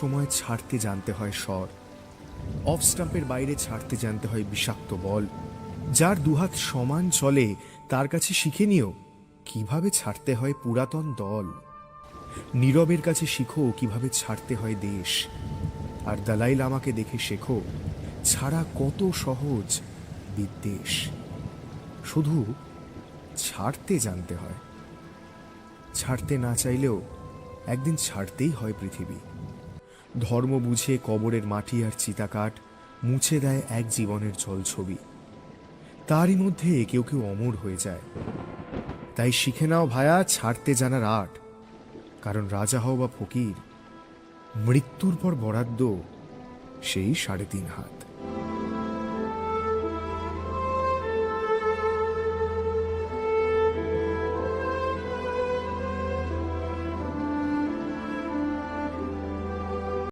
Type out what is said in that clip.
সময় ছাড়তে জানতে হয় স্বর। অফ স্টাম্পের বাইরে ছাড়তে জানতে হয় বিষাক্ত বল। যার দুহাত সমান চলে, তার কাছে শিখে নিও, কীভাবে ছাড়তে হয় পুরাতন দল। নীরবের কাছে শিখো, কীভাবে ছাড়তে হয় দেশ। আর দালাই লামাকে দেখে শেখো, ছাড়া কত সহজ বিদ্বেষ। শুধু ছাড়তে জানতে হয়। ছাড়তে না চাইলেও একদিন ছাড়তেই হয় পৃথিবী। ধর্ম বুঝে কবরের মাটি আর চিতাকাঠ মুছে দেয় এক জীবনের ছবি তারই মধ্যে কেউ কেউ অমর হয়ে যায়। তাই শিখে নাও ভায়া, ছাড়তে জানার আট। কারণ রাজা হও বা ফকির, মৃত্যুর পর বরাদ্দ সেই সাড়ে তিন হাত।